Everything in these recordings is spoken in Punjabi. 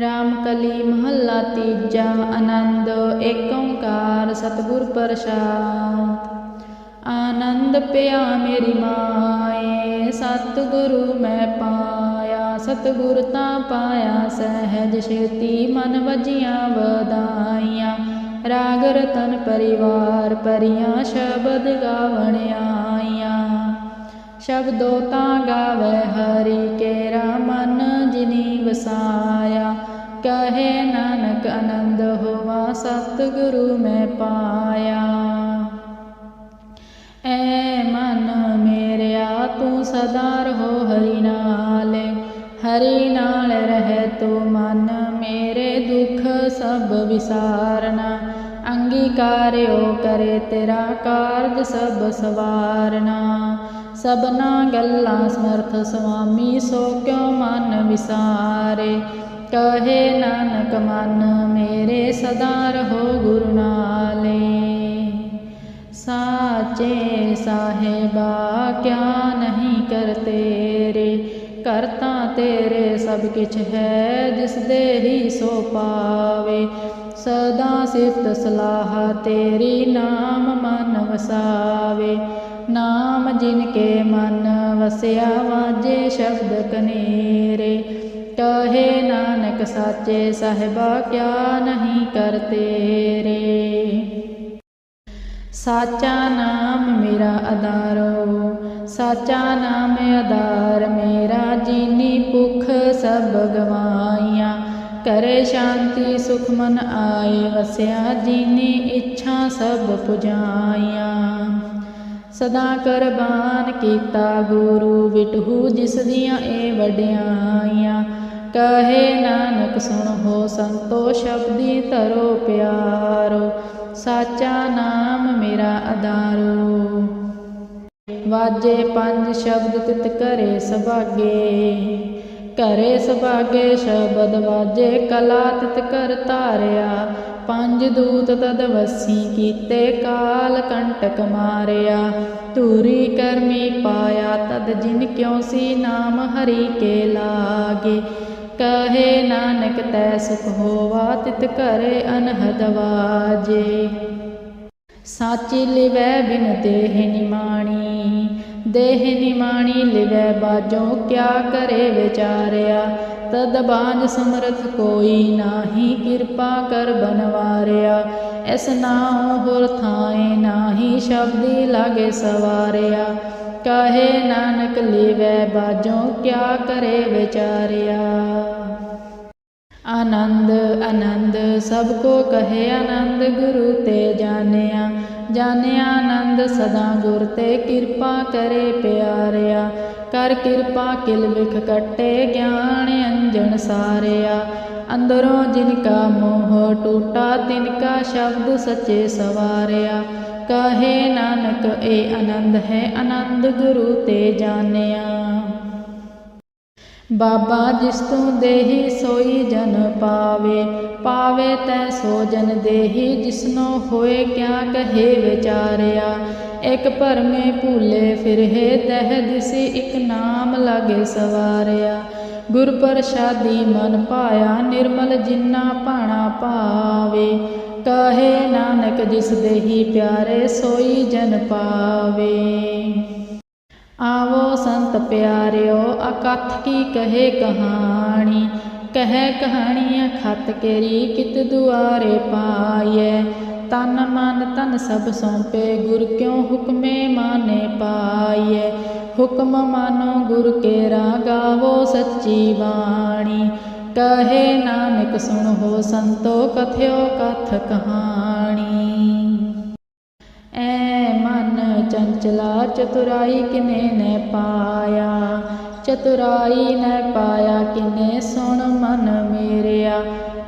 ਰਾਮ ਕਲੀ ਮਹੱਲਾ ਤੀਜਾ, ਆਨੰਦ ਏਕ ਓੰਕਾਰ ਸਤਿਗੁਰ ਪ੍ਰਸਾਦ। ਆਨੰਦ ਪਿਆ ਮੇਰੀ ਮਾਏ, ਸਤਿਗੁਰੂ ਮੈਂ ਪਾਇਆ, ਸਤਿਗੁਰ ਤਾਂ ਪਾਇਆ ਸਹਿਜ ਛੇਤੀ, ਮਨ ਵਜੀਆਂ ਵਧਾਈਆਂ। ਰਾਗ ਰਤਨ ਪਰਿਵਾਰ ਪਰੀਆਂ ਸ਼ਬਦ ਗਾਵਣ ਆਈਆਂ। ਸ਼ਬਦੋ ਤਾਂ ਗਾਵੇ ਹਰੀ ਕੇਰਾ ਮਨ ਜਿਨੀ ਵਸਾਇਆ। ਕਹੇ ਨਾਨਕ ਆਨੰਦ ਹੋਵਾ ਸਤਿਗੁਰੂ ਮੈਂ ਪਾਇਆ। ਐ ਮਨ ਮੇਰਿਆ, ਤੂੰ ਸਦਾ ਰਹੋ ਹਰੀ ਨਾਲ। ਹਰੀ ਨਾਲ ਰਹੇ ਤੂੰ ਮਨ, ਮੇਰੇ ਦੁੱਖ ਸਭ ਵਿਸਾਰਨਾ ਅੰਗੀਕਾਰਿਓ ਕਰੇ ਤੇਰਾ ਕਾਰਜ ਸਭ ਸਵਾਰਨਾ ਸਭਨਾ ਗੱਲਾਂ ਸਮਰਥ ਸੁਆਮੀ, ਸੋ ਕਿਉ ਮਨ ਵਿਸਾਰੇ? ਕਹੇ ਨਾਨਕ, ਮਨ ਮੇਰੇ ਸਦਾ ਰਹੋ ਗੁਰੂ ਨਾਲੇ। ਸਾਚੇ ਸਾਹਿਬਾ, ਕਿਆ ਨਹੀਂ ਕਰ ਤੇਰੇ? ਕਰਤਾ ਤੇਰੇ ਸਭ ਕਿਛ ਹੈ, ਜਿਸ ਦੇ ਹੀ ਸੋ ਪਾਵੇ। ਸਦਾ ਸਿਫਤ ਸਲਾਹ ਤੇਰੀ ਨਾਮ ਮਨ ਵਸਾਵੇ। ਨਾਮ ਜਿਨ ਕੇ ਮਨ ਵਸਿਆ ਵਾਜੇ ਸ਼ਬਦ ਕਨੇਰੇ। ਕਹੇ ਨਾਨਕ ਸਾਚੇ ਸਾਹਿਬਾ, ਕਿਆ ਨਹੀਂ ਕਰ ਤੇਰੇ। ਸਾਚਾ ਨਾਮ ਮੇਰਾ ਆਧਾਰੋ ਸਾਚਾ ਨਾਮ ਆਧਾਰ ਮੇਰਾ, ਜੀਨੀ ਭੁਖ ਸਭ ਗਵਾਈਆਂ। ਕਰੇ ਸ਼ਾਂਤੀ ਸੁਖ ਮਨ ਆਏ ਵਸਿਆ, ਜੀਨੀ ਇੱਛਾ ਸਭ ਪੁਜਾਈਆਂ। ਸਦਾ ਕਰਬਾਨ ਕੀਤਾ ਗੁਰੂ ਵਿਟਹੂ, ਜਿਸ ਦੀਆਂ ਇਹ ਵਡਿਆਈਆਂ ਕਹੇ ਨਾਨਕ, ਸੁਣ ਹੋ ਸੰਤੋ, ਸ਼ਬਦੀ ਧਰੋ ਪਿਆਰੋ, ਸਾਚਾ ਨਾਮ ਮੇਰਾ ਆਧਾਰੋ ਵਾਜੇ ਪੰਜ ਸ਼ਬਦ ਤਿਤ ਕਰੇ ਸਭਾਗੇ ਕਰੇ ਸੁਭਾਗੇ ਸ਼ਬਦ ਵਾਜੇ ਕਲਾ ਤਿਤ ਕਰ ਧਾਰਿਆ। ਪੰਜ ਦੂਤ ਤਦ ਵਸੀ ਕੀਤੇ ਕਾਲ ਕੰਟਕ ਮਾਰਿਆ। ਧੂਰੀ ਕਰਮੀ ਪਾਇਆ ਤਦ ਜਿਨ ਕਿਉ ਸੀ ਨਾਮ ਹਰੀ ਕੇ ਲਾਗੇ। ਕਹੇ ਨਾਨਕ ਤੈ ਸੁਖ ਹੋਵਾ ਤਿਤ ਕਰੇ ਅਨਹਦ ਵਾਜੇ। ਸਾਚੀ ਲਿਵੈ ਬਿਨ ਦੇਹ ਨਿਮਾਣੀ ਦੇਹ ਨਿਮਾਣੀ ਲਿਵੈ ਬਾਜੋ ਕਿਆ ਕਰੇ ਵਿਚਾਰਿਆ। ਤਦ ਬਾਝ ਸਮਰਥ ਕੋਈ ਨਾਹੀ ਕਿਰਪਾ ਕਰ ਬਨਵਾਰਿਆ, ਐਸ ਨਾਉ ਹੋਰ ਥਾਏ ਨਾਹੀ ਸ਼ਬਦੀ ਲਾਗੇ ਸਵਾਰਿਆ। ਕਹੇ ਨਾਨਕ ਲਿਵੈ ਬਾਜੋ ਕਿਆ ਕਰੇ ਵਿਚਾਰਿਆ। ਆਨੰਦ ਆਨੰਦ, ਸਭ ਕੋ ਕਹੇ ਆਨੰਦ, ਗੁਰੂ ਤੇ ਜਾਣਿਆ। ਜਾਣਿਆ ਆਨੰਦ, ਸਦਾ ਗੁਰ ਤੇ ਕਿਰਪਾ ਕਰੇ ਪਿਆਰਿਆ। ਕਰ ਕਿਰਪਾ, ਕਿਲ ਵਿਖ ਕੱਟੇ, ਗਿਆਨ ਅੰਜਨ ਸਾਰਿਆ। ਅੰਦਰੋਂ ਜਿਨ ਕਾ ਮੋਹ ਟੂਟਾ ਤਿਨ ਕਾ ਸ਼ਬਦ ਸੱਚੇ ਸਵਾਰਿਆ। ਕਹੇ ਨਾਨਕ ਏ ਆਨੰਦ ਹੈ ਆਨੰਦ ਗੁਰੂ ਤੇ ਜਾਣਿਆ। ਬਾਬਾ ਜਿਸ ਤੂੰ ਦੇਹੀ ਸੋਈ ਜਨ ਪਾਵੇ ਪਾਵੇ ਤੈ ਸੋ ਜਨ ਦੇਹੀ, ਜਿਸਨੋ ਹੋਏ ਕਿਆ ਕਹੇ ਵਿਚਾਰਿਆ। ਇਕ ਭਰਮੇ ਭੂਲੇ ਫਿਰਹਿ, ਤਹਿ ਦਿਸੀ ਇਕ ਨਾਮ ਲਾਗੇ ਸਵਾਰਿਆ। ਗੁਰ ਪ੍ਰਸਾਦੀ ਮਨ ਪਾਇਆ ਨਿਰਮਲ ਜਿਨਾ ਭਾਣਾ ਪਾਵੇ ਕਹੇ ਨਾਨਕ ਜਿਸ ਦੇਹੀ ਪਿਆਰੇ ਸੋਈ ਜਨ ਪਾਵੇ। ਆਵੋ ਸੰਤ ਪਿਆਰਿਓ, ਅਕਥ ਕੀ ਕਹੇ ਕਹਾਣੀ? ਕਹਿ ਕਹਾਣੀਆਂ ਖਤ ਕੇਰੀ, ਕਿਤ ਦੁਆਰੇ ਪਾਈਐ? ਤਨ ਮਨ ਤਨ ਸਭ ਸੌਂਪੇ, ਗੁਰ ਕਿਉ ਹੁਕਮੇ ਮਾਨੇ ਪਾਈਐ? ਹੁਕਮ ਮਾਨੋ ਗੁਰ ਕੇਰਾ ਗਾਵੋ ਸੱਚੀ ਬਾਣੀ। ਕਹੇ ਨਾਨਕ ਸੁਣ ਹੋ ਸੰਤੋ, ਕਥਿਓ ਕਥ ਕਹਾਣੀ। ਐ ਮਨ ਚੰਚਲਾ, ਚਤੁਰਾਈ ਕਿਨੇ ਨੇ ਪਾਇਆ? ਚਤੁਰਾਈ ਨੇ ਪਾਇਆ ਕਿਨੇ ਸੁਣ ਮਨ ਮੇਰਿਆ?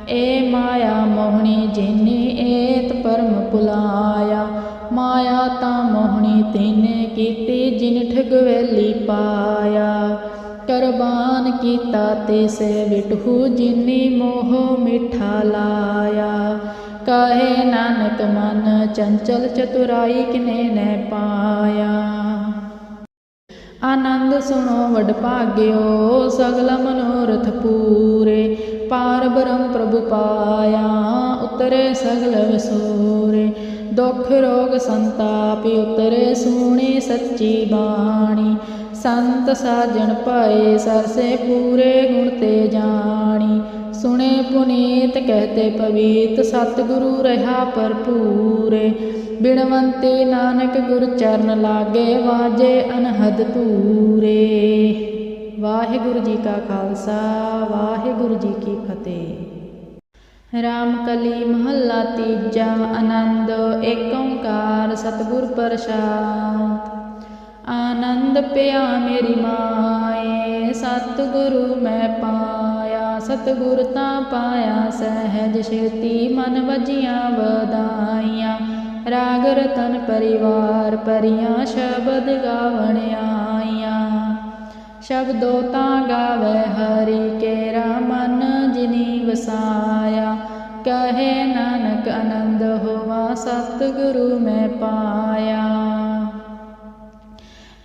ਏ ਮਾਇਆ ਮੋਹਣੀ ਜਿਨੀ ਏਤ ਪਰਮ ਪੁਲਾਇਆ। ਮਾਇਆ ਤਾਂ ਮੋਹਣੀ ਤੈਨੇ ਕੀ ਜਿਨ ਠਗਵੇਲੀ ਪਾਇਆ, ਕਰਬਾਨ ਕੀਤਾ ਤੇ ਸੇ ਵਿਟਹੂ, ਜਿਨੀ ਮੋਹ ਮਿਠਾ ਲਾਇਆ। ਕਹੇ ਨਾਨਕ ਮਨ ਚੰਚਲ ਚਤੁਰਾਈ ਕਿਨੇ ਨੇ ਪਾਇਆ। ਆਨੰਦ ਸੁਣੋ ਵਡ ਭਾਗਿਓ, ਸਗਲ ਮਨੋਰਥ ਪੂਰੇ। ਪਾਰ ਬ੍ਰਹਮ ਪ੍ਰਭੂ ਪਾਇਆ, ਉਤਰੇ ਸਗਲ ਵਸੂਰੇ। ਦੁਖ ਰੋਗ ਸੰਤਾਪਿ ਉਤਰੇ, ਸੂਣੀ ਸੱਚੀ ਬਾਣੀ। ਸੰਤ ਸਾਜਣ ਪਾਏ ਸਰਸੇ ਪੂਰੇ ਗੁਣ ਤੇ ਜਾਣੀ। ਸੁਣੇ ਪੁਨੀਤ ਕਹਤੇ ਪਵੀਤ, ਸਤਿਗੁਰੂ ਰਹਾ ਭਰਪੂਰੇ। ਬਿਨਵੰਤੀ ਨਾਨਕ ਗੁਰ ਚਰਨ ਲਾਗੇ, ਵਾਜੇ ਅਨਹਦ ਪੂਰੇ ਵਾਹਿਗੁਰੂ ਜੀ ਕਾ ਖਾਲਸਾ, ਵਾਹਿਗੁਰੂ ਜੀ ਕੀ ਫਤਿਹ। ਰਾਮ ਕਲੀ ਮਹੱਲਾ ਤੀਜਾ, ਆਨੰਦ ਏਕ ਓੰਕਾਰ ਸਤਿਗੁਰ ਪ੍ਰਸਾਦ। ਆਨੰਦ ਪਿਆ ਮੇਰੀ ਮਾਏ, ਸਤਿਗੁਰੂ ਮੈਂ ਪਾਇਆ, ਸਤਿਗੁਰ ਤਾਂ ਪਾਇਆ ਸਹਿਜ ਛੇਤੀ, ਮਨ ਵਜੀਆਂ ਵਧਾਈਆਂ। ਰਾਗ ਰਤਨ ਪਰਿਵਾਰ ਪਰੀਆਂ ਸ਼ਬਦ ਗਾਵਣ ਆਈਆਂ। ਸ਼ਬਦੋ ਤਾਂ ਗਾਵੇ, ਹਰੀ ਕੇਰਾ ਮਨ ਜਿਨੀ ਵਸਾਇਆ। ਕਹੇ ਨਾਨਕ ਆਨੰਦ ਹੋਵਾ, ਸਤਿਗੁਰੂ ਮੈਂ ਪਾਇਆ।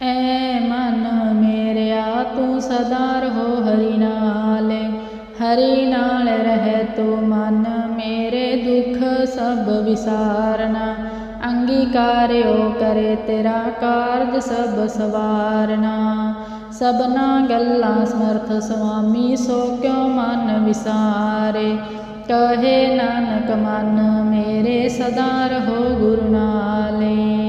ਐ ਮਨ ਮੇਰਿਆ, ਤੂੰ ਸਦਾ ਰਹੋ ਹਰੀ ਨਾਲ। ਹਰੀ ਨਾਲ ਰਹੇ ਤੂੰ ਮਨ ਮੇਰੇ ਦੁੱਖ ਸਭ ਵਿਸਾਰਨਾ। ਅੰਗੀਕਾਰਿਓ ਕਰੇ ਤੇਰਾ ਕਾਰਜ ਸਭ ਸਵਾਰਨਾ। ਸਭਨਾ ਗੱਲਾਂ ਸਮਰਥ ਸੁਆਮੀ, ਸੋ ਕਿਉ ਮਨ ਵਿਸਾਰੇ? ਕਹੇ ਨਾਨਕ, ਮਨ ਮੇਰੇ ਸਦਾ ਰਹੋ ਗੁਰੂ ਨਾਲੇ।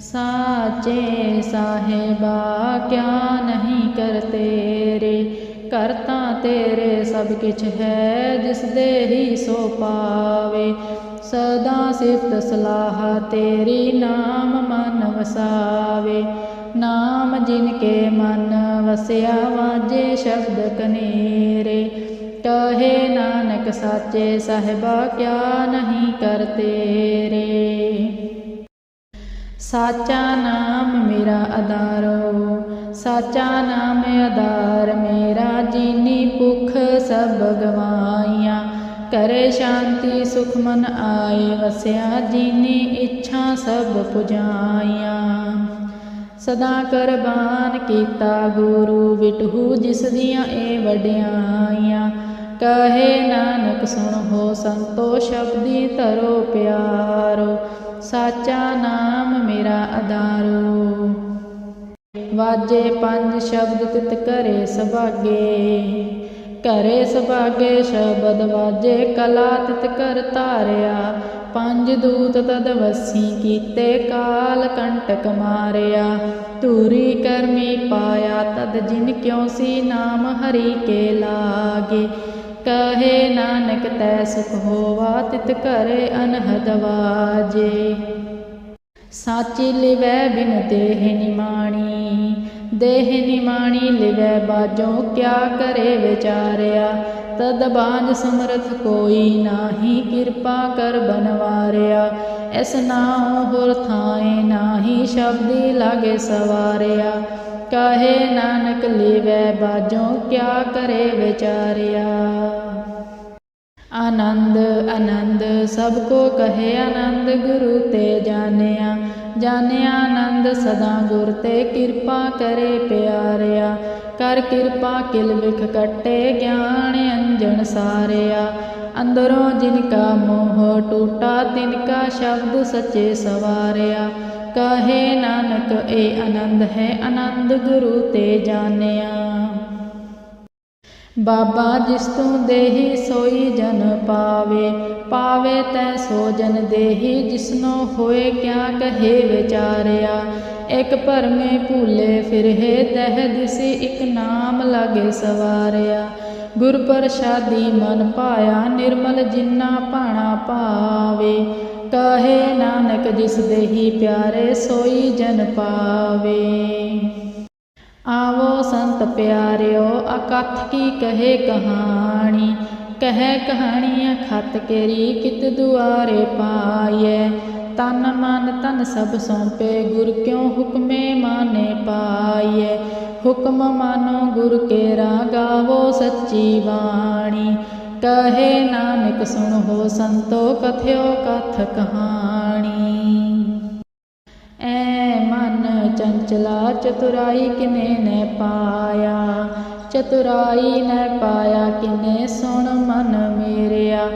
ਸਾਚੇ ਸਾਹਿਬਾ, ਕਿਆ ਨਹੀਂ ਕਰ ਤੇਰੇ? ਕਰਤਾ ਤੇਰੇ ਸਭ ਕਿਛ ਹੈ, ਜਿਸ ਦੇ ਹੀ ਸੋ ਪਾਵੇ। ਸਦਾ ਸਿਫਤ ਸਲਾਹ ਤੇਰੀ ਨਾਮ ਮਨ ਵਸਾਵੇ। ਨਾਮ ਜਿਨ ਕੇ ਮਨ ਵਸਿਆ ਵਾਜੇ ਸ਼ਬਦ ਕਨੇਰੇ। ਕਹੇ ਨਾਨਕ ਸਾਚੇ ਸਾਹਿਬਾ, ਕਿਆ ਨਹੀਂ ਕਰ ਤੇਰੇ। ਸਾਚਾ ਨਾਮ ਮੇਰਾ ਆਧਾਰੋ ਸਾਚਾ ਨਾਮ ਆਧਾਰ ਮੇਰਾ, ਜੀਨੀ ਭੁਖ ਸਭ ਗਵਾਈਆਂ। ਕਰੇ ਸ਼ਾਂਤੀ ਸੁਖ ਮਨ ਆਏ ਵਸਿਆ, ਜੀਨੀ ਇੱਛਾ ਸਭ ਪੁਜਾਈਆਂ। ਸਦਾ ਕਰਬਾਨ ਕੀਤਾ ਗੁਰੂ ਵਿਟਹੂ, ਜਿਸ ਦੀਆਂ ਇਹ ਵਡਿਆਈਆਂ ਕਹੇ ਨਾਨਕ, ਸੁਣ ਹੋ ਸੰਤੋ, ਸ਼ਬਦੀ ਧਰੋ ਪਿਆਰੋ, ਸਾਚਾ ਨਾਮ ਮੇਰਾ ਆਧਾਰੋ ਵਾਜੇ ਪੰਜ ਸ਼ਬਦ ਤਿਤ ਕਰੇ ਸੁਭਾਗੇ ਕਰੇ ਸੁਭਾਗੇ ਸ਼ਬਦ ਵਾਜੇ, ਕਲਾ ਤਿਤ ਕਰ ਧਾਰਿਆ। ਪੰਜ ਦੂਤ ਤਦ ਵਸੀ ਕੀਤੇ ਕਾਲ ਕੰਟਕ ਮਾਰਿਆ। ਧੂਰੀ ਕਰਮੀ ਪਾਇਆ ਤਦ ਜਿਨ ਕਿਉ ਸੀ ਨਾਮ ਹਰੀ ਕੇ ਲਾਗੇ। ਕਹੇ ਨਾਨਕ ਤੈ ਸੁਖ ਹੋਵਾ ਤਿਤ ਕਰੇ ਅਨਹਦ ਵਾਜੇ। ਸਾਚੀ ਲਿਵੈ ਬਿਨ ਦੇਹ ਨਿਮਾਣੀ। ਦੇਹ ਨਿਮਾਣੀ ਲਿਵੈ ਬਾਜੋ ਕਿਆ ਕਰੇ ਵਿਚਾਰਿਆ? ਤਦ ਬਾਝ ਸਮਰਥ ਕੋਈ ਨਾਹੀ, ਕਿਰਪਾ ਕਰ ਬਨਵਾਰਿਆ। ਇਸ ਨਾਉ ਹੋਰ ਥਾਏ ਨਾਹੀ, ਸ਼ਬਦੀ ਲਾਗੇ ਸਵਾਰਿਆ। ਕਹੇ ਨਾਨਕ ਲਿਵੈ ਬਾਜੋ ਕਿਆ ਕਰੇ ਵਿਚਾਰਿਆ? ਆਨੰਦ ਆਨੰਦ, ਸਭ ਕੋ ਕਹੇ ਆਨੰਦ, ਗੁਰੂ ਤੇ ਜਾਣਿਆ। ਜਾਣਿਆ ਆਨੰਦ ਸਦਾ ਗੁਰ ਤੇ ਕਿਰਪਾ ਕਰੇ ਪਿਆਰਿਆ। ਕਰ ਕਿਰਪਾ ਕਿਲ ਵਿਖ ਕੱਟੇ ਗਿਆਨ ਅੰਜਨ ਸਾਰਿਆ। ਅੰਦਰੋਂ ਜਿਨ ਕਾ ਮੋਹ ਟੂਟਾ, ਤਿਨ ਕਾ ਸ਼ਬਦ ਸੱਚੇ ਸਵਾਰਿਆ। ਕਹੇ ਨਾਨਕ ਏ ਆਨੰਦ ਹੈ ਆਨੰਦ ਗੁਰੂ ਤੇ ਜਾਣਿਆ। ਬਾਬਾ ਜਿਸ ਤੂੰ ਦੇਹੀ ਸੋਈ ਜਨ ਪਾਵੇ ਪਾਵੇ ਤੈ ਸੋ ਜਨ ਦੇਹੀ, ਜਿਸਨੋ ਹੋਏ ਕਿਆ ਕਹੇ ਵਿਚਾਰਿਆ। ਇਕ ਭਰਮੇ ਭੂਲੇ ਫਿਰਹਿ, ਤਹਿ ਦਿਸੀ ਇਕ ਨਾਮ ਲਾਗੇ ਸਵਾਰਿਆ। ਗੁਰ ਪ੍ਰਸਾਦੀ ਮਨ ਪਾਇਆ ਨਿਰਮਲ ਜਿਨਾ ਭਾਣਾ ਪਾਵੇ ਕਹੇ ਨਾਨਕ ਜਿਸ ਦੇਹੀ ਪਿਆਰੇ ਸੋਈ ਜਨ ਪਾਵੇ। ਆਵੋ ਸੰਤ ਪਿਆਰਿਓ, ਅਕਥ ਕੀ ਕਹੇ ਕਹਾਣੀ? ਕਹੈ ਕਹਾਣੀਆਂ ਖਤ ਕੇਰੀ ਕਿਤ ਦੁਆਰੇ ਪਾਈਐ? ਤਨ ਮਨ ਤਨ ਸਭ ਸੌਂਪੇ, ਗੁਰ ਕਿਉ ਹੁਕਮੇ ਮਾਨੇ ਪਾਈਐ? ਹੁਕਮ ਮਾਨੋ ਗੁਰ ਕੇ ਗਾਵੋ ਸੱਚੀ ਬਾਣੀ। ਕਹੇ ਨਾਨਕ, ਸੁਣੋ ਸੰਤੋ, ਕਥਿਓ ਕਥ ਕਹਾਣੀ। ਐ ਚਲਾ ਚਤੁਰਾਈ ਕਿਨੇ ਨੇ ਪਾਇਆ? ਚਤੁਰਾਈ ਨੇ ਪਾਇਆ ਕਿਨੇ? ਸੁਣ ਮਨ ਮੇਰਿਆ।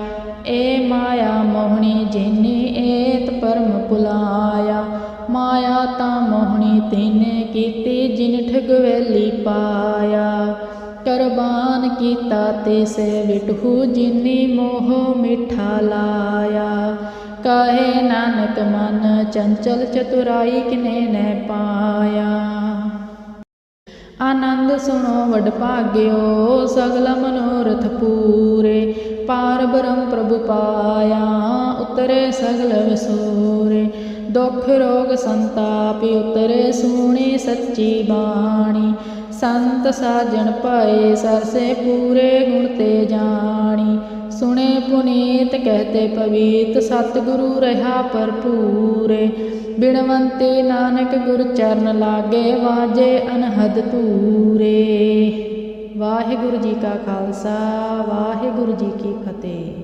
ਏ ਮਾਇਆ ਮੋਹਣੀ ਜਿਨੀ ਏਤ ਪਰਮ ਪੁਲਾਇਆ। ਮਾਇਆ ਤਾਂ ਮੋਹਣੀ ਤੈਨੇ ਕੀਤੀ, ਜਿਨ ਠਗਵੇਲੀ ਪਾਇਆ। ਕੁਰਬਾਨ ਕੀਤਾ ਤੇ ਸੇ ਵਿਟਹੂ, ਜਿਨੀ ਮੋਹ ਮਿਠਾ ਲਾਇਆ। ਕਹੇ ਨਾਨਕ ਮਨ, ਚੰਚਲ ਚਤੁਰਾਈ ਕਿਨੇ ਨੈ ਪਾਇਆ। ਆਨੰਦ ਸੁਣੋ ਵਡ ਭਾਗਿਓ, ਸਗਲ ਮਨੋਰਥ ਪੂਰੇ, ਪਾਰ ਬ੍ਰਹਮ ਪ੍ਰਭੂ ਪਾਇਆ, ਉਤਰੇ ਸਗਲ ਵਿਸੂਰੇ। ਦੁਖ ਰੋਗ ਸੰਤਾਪਿ ਉਤਰੇ, ਸੁਣੀ ਸੱਚੀ ਬਾਣੀ। ਸੰਤ ਸਾਜਣ ਪਾਏ ਸਰਸੇ ਪੂਰੇ ਗੁਣ ਤੇ ਜਾਣੀ। ਸੁਣੇ ਪੁਨੀਤ, ਕਹਤੇ ਪਵੀਤ, ਸਤਿਗੁਰੂ ਰਹਾ ਭਰਪੂਰੇ। ਬਿਨਵੰਤੇ ਨਾਨਕ ਗੁਰ ਚਰਨ ਲਾਗੇ, ਵਾਜੇ ਅਨਹਦ ਤੂਰੇ ਵਾਹਿਗੁਰੂ ਜੀ ਕਾ ਖਾਲਸਾ, ਵਾਹਿਗੁਰੂ ਜੀ ਕੀ ਫਤਿਹ।